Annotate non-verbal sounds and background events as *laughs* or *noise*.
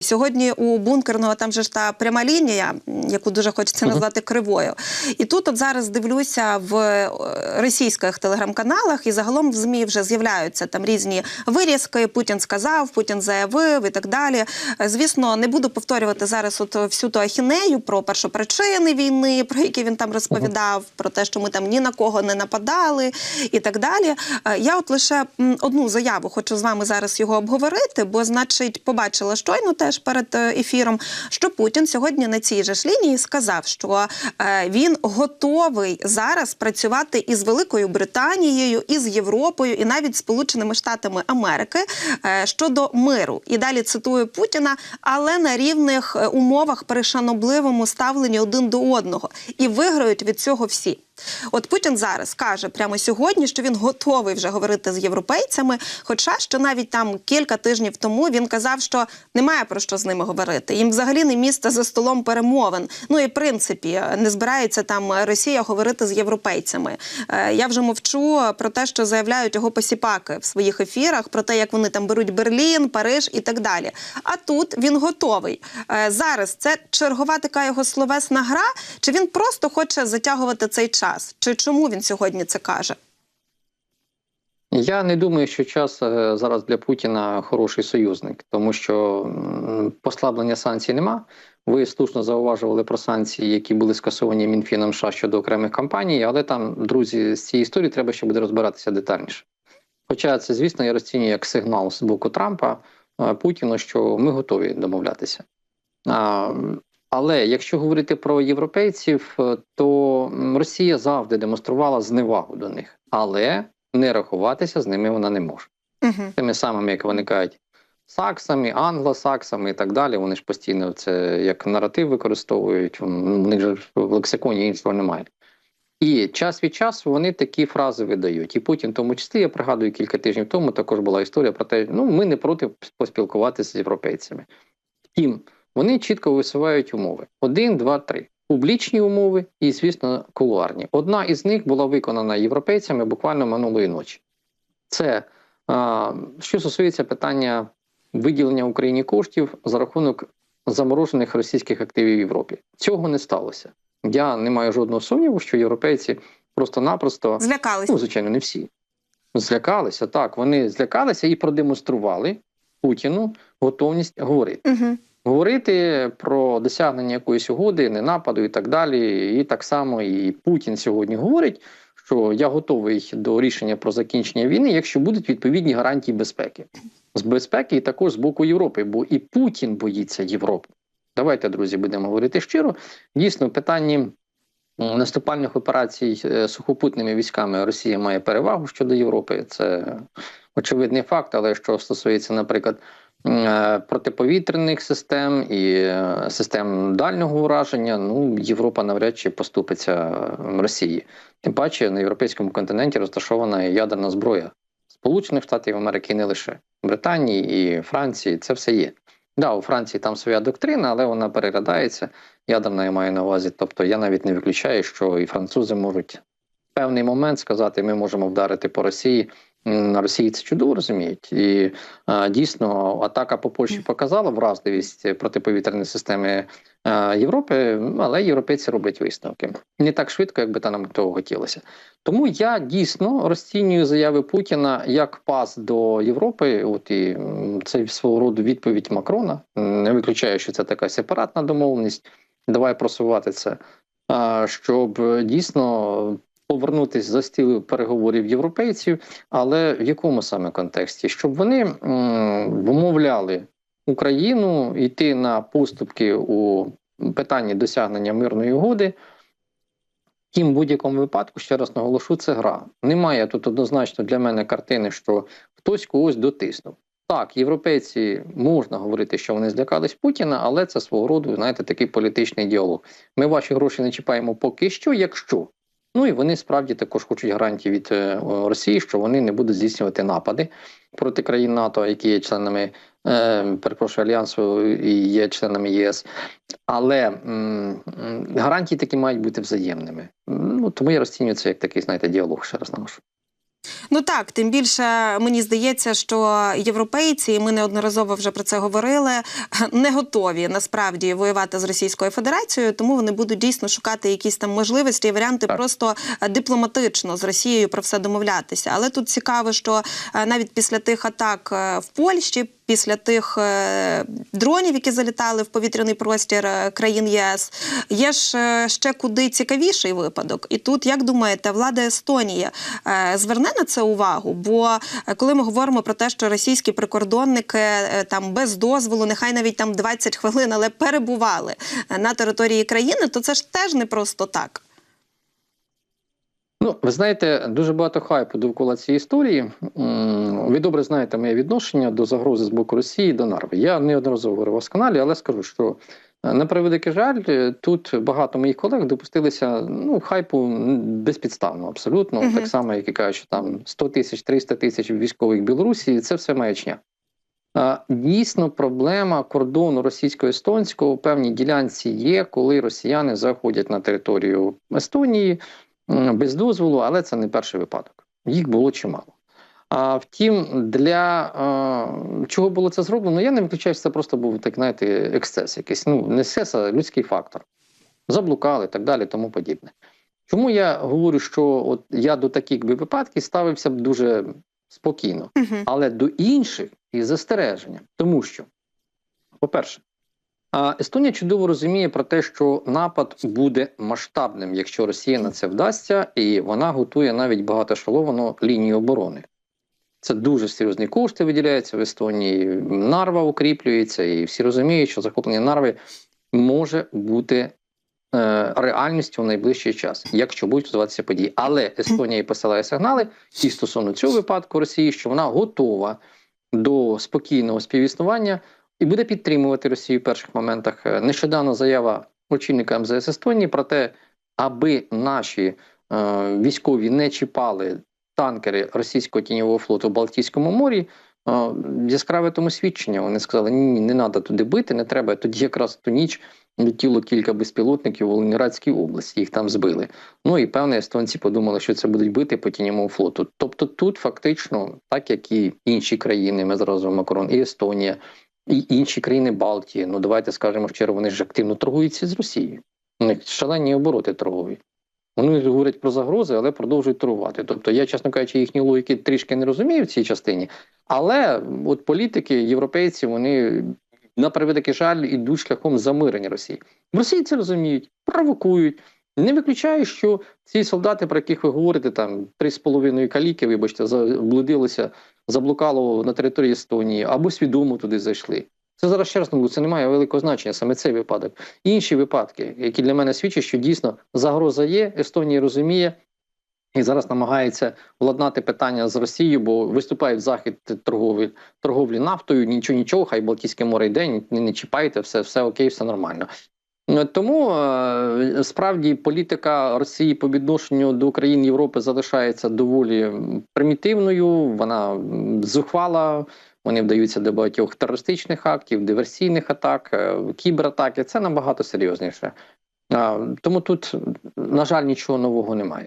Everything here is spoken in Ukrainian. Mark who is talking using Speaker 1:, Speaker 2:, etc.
Speaker 1: Сьогодні у бункерного там же ж та пряма лінія, яку дуже хочеться назвати кривою. І тут от зараз дивлюся в е, російських телеграм-каналах, і загалом в ЗМІ вже з'являються там різні вирізки. Путін сказав, Путін заявив і так далі. Е, Звісно, не буду повторювати зараз от всю ту ахінею про першопричини війни, про які він там розповідав, про те, що ми там ні на кого не нападали і так далі. Е, Я от лише одну заяву хочу з вами зараз його обговорити, бо, значить, побачила щойно теж перед е, ефіром, що Путін сьогодні на цій же ж лінії сказав, що е, він готовий зараз працювати із Великою Британією, із Європою і навіть Сполученими Штатами Америки е, щодо миру. І далі цитую Путіна, але на рівних умовах при шанобливому ставленні один до одного, і виграють від цього всі. От Путін зараз каже прямо сьогодні, що він готовий вже говорити з європейцями. Хоча що навіть там кілька тижнів тому він казав, що немає про що з ними говорити. Їм взагалі не місце за столом перемовин. Ну і в принципі не збирається там Росія говорити з європейцями. Е, Я вже мовчу про те, що заявляють його посіпаки в своїх ефірах, про те, як вони там беруть Берлін, Париж і так далі. А тут він готовий. Е, Зараз це чергова така його словесна гра, чи він просто хоче затягувати цей час? Чи чому він сьогодні це каже?
Speaker 2: Я не думаю, що час е, зараз для Путіна хороший союзник, тому що послаблення санкцій нема. Ви слушно зауважували про санкції, які були скасовані Мінфіном США щодо окремих компаній, але там, друзі, з цієї історії треба ще буде розбиратися детальніше. Хоча це, звісно, я розцінюю як сигнал з боку Трампа е, Путіну, що ми готові домовлятися. Але якщо говорити про європейців, е, то Росія завжди демонструвала зневагу до них, але не рахуватися з ними вона не може.
Speaker 1: Угу.
Speaker 2: Тими самими, як вони кажуть, саксами, англосаксами і так далі. Вони ж постійно це як наратив використовують. У них же в лексиконі іншого немає. І час від часу вони такі фрази видають. І Путін, в тому числі, я пригадую кілька тижнів тому, також була історія про те, ну ми не проти поспілкуватися з європейцями. Втім, вони чітко висувають умови: один, два, три. Публічні умови і, звісно, кулуарні. Одна із них була виконана європейцями буквально минулої ночі. Це а, що стосується питання виділення Україні коштів за рахунок заморожених російських активів в Європі. Цього не сталося. Я не маю жодного сумніву, що європейці просто-напросто
Speaker 1: Злякалися.
Speaker 2: Ну, звичайно, не всі. Злякалися, так. Вони злякалися і продемонстрували Путіну готовність говорити.
Speaker 1: Угу.
Speaker 2: Говорити про досягнення якоїсь угоди, не нападу і так далі. І так само і Путін сьогодні говорить, що я готовий до рішення про закінчення війни, якщо будуть відповідні гарантії безпеки. З безпеки і також з боку Європи, бо і Путін боїться Європи. Давайте, друзі, будемо говорити щиро. Дійсно, в питанні наступальних операцій е, сухопутними військами Росія має перевагу щодо Європи. Це очевидний факт, але що стосується, наприклад, протиповітряних систем і е, систем дальнього ураження, ну Європа навряд чи поступиться е, Росії. Тим паче на європейському континенті розташована ядерна зброя Сполучених Штатів Америки, не лише Британії і Франції. Це все є. Да, у Франції там своя доктрина, але вона переглядається. Ядерна я маю на увазі. Тобто я навіть не виключаю, що і французи можуть в певний момент сказати, ми можемо вдарити по Росії. На Росії це чудово розуміють, і дійсно атака по Польщі показала вразливість протиповітряної системи Європи, але європейці роблять висновки не так швидко, як би та нам того хотілося. Тому я дійсно розцінюю заяви Путіна як пас до Європи. От і це свого роду відповідь Макрона. Не виключаю, що це така сепаратна домовленість. Давай просувати це, щоб дійсно повернутися за стіл переговорів європейців, але в якому саме контексті? Щоб вони вмовляли Україну йти на поступки у питанні досягнення мирної угоди. Втім, в будь-якому випадку, ще раз наголошу, це гра. Немає тут однозначно для мене картини, що хтось когось дотиснув. Так, європейці можна говорити, що вони злякались Путіна, але це свого роду, знаєте, такий політичний діалог. Ми ваші гроші не чіпаємо поки що, якщо. Ну і вони справді також хочуть гарантії від е, Росії, що вони не будуть здійснювати напади проти країн НАТО, які є членами е, перепрошую альянсу і є членами ЄС. Але гарантії такі мають бути взаємними. Ну тому я розцінюю це як такий, знаєте, діалог ще раз наголошу.
Speaker 1: Ну так, тим більше мені здається, що європейці, і ми неодноразово вже про це говорили, *laughs* не готові насправді воювати з Російською Федерацією, тому вони будуть дійсно шукати якісь там можливості і варіанти
Speaker 2: Так.
Speaker 1: просто е, дипломатично з Росією про все домовлятися. Але тут цікаво, що е, навіть після тих атак е, в Польщі. Після тих е, дронів, які залітали в повітряний простір е, країн ЄС, є ж е, ще куди цікавіший випадок. І тут, як думаєте, влада Естонії зверне на це увагу? Бо коли ми говоримо про те, що російські прикордонники там без дозволу, нехай навіть там 20 хвилин, але перебували на території країни, то це ж теж не просто так.
Speaker 2: Ну, ви знаєте, дуже багато хайпу довкола цієї історії. Ви добре знаєте моє відношення до загрози з боку Росії до Нарви. Я неодноразово говорив в каналі, але скажу, що е, на превеликий жаль, е, тут багато моїх колег допустилися ну, хайпу безпідставно, абсолютно.
Speaker 1: Мгм.
Speaker 2: Так само, як і кажуть, що там 100 тисяч, 300 тисяч військових Білорусі, це все маячня. Дійсно, проблема кордону російсько-естонського у певній ділянці є, коли росіяни заходять на територію Естонії без дозволу, але це не перший випадок. Їх було чимало. А втім, для е, чого було це зроблено, я не виключаю, що це просто був так, знаєте, ексцес якийсь. Ну, не ексцес, а людський фактор. Заблукали і так далі, тому подібне. Чому я говорю, що от я до таких би випадків ставився б дуже спокійно, але до інших із застереженням. Тому що, по-перше, а, Естонія чудово розуміє про те, що напад буде масштабним, якщо Росія на це вдасться, і вона готує навіть багатошаловану лінію оборони. Це дуже серйозні кошти виділяються в Естонії. Нарва укріплюється, і всі розуміють, що захоплення Нарви може бути е, реальністю в найближчий час, якщо будуть розвиватися події. Але Естонія посилає сигнали і стосовно цього випадку Росії, що вона готова до спокійного співіснування і буде підтримувати Росію в перших моментах. Е, Нещодавно заява очільника МЗС Естонії про те, аби наші е, військові не чіпали танкери російського тіньового флоту в Балтійському морі. е, Яскраве тому свідчення. Вони сказали, ні, не треба туди бити, не треба. Тоді якраз ту ніч летіло кілька безпілотників у Волгоградській області, їх там збили. Ну і певне, естонці подумали, що це будуть бити по тіньовому флоту. Тобто тут фактично, так як і інші країни, ми зараз Макрон, і Естонія, і інші країни Балтії, ну давайте скажемо щиро, вони ж активно торгуються з Росією. У них шалені обороти торгові. Вони говорять про загрози, але продовжують торгувати. Тобто, я, чесно кажучи, їхні логіки трішки не розумію в цій частині. Але от політики, європейці, вони на превеликий жаль ідуть шляхом замирення Росії. В Росії це розуміють, провокують. Не виключаю, що ці солдати, про яких ви говорите, там три з половиною каліки, вибачте, заблудилися, заблукало на території Естонії або свідомо туди зайшли. Це зараз ще раз говорю, це не має великого значення, саме цей випадок. Інші випадки, які для мене свідчать, що дійсно загроза є, Естонія розуміє і зараз намагається владнати питання з Росією, бо виступає в захід торгові, торговлі нафтою, нічого, нічого, хай Балтійське море йде, не, не чіпайте, все, все окей, все нормально. Тому е, справді політика Росії по відношенню до країн Європи залишається доволі примітивною. Вона зухвала. Вони вдаються до багатьох терористичних актів, диверсійних атак, е, кібератаки. Це набагато серйозніше. Тому тут, на жаль, нічого нового немає.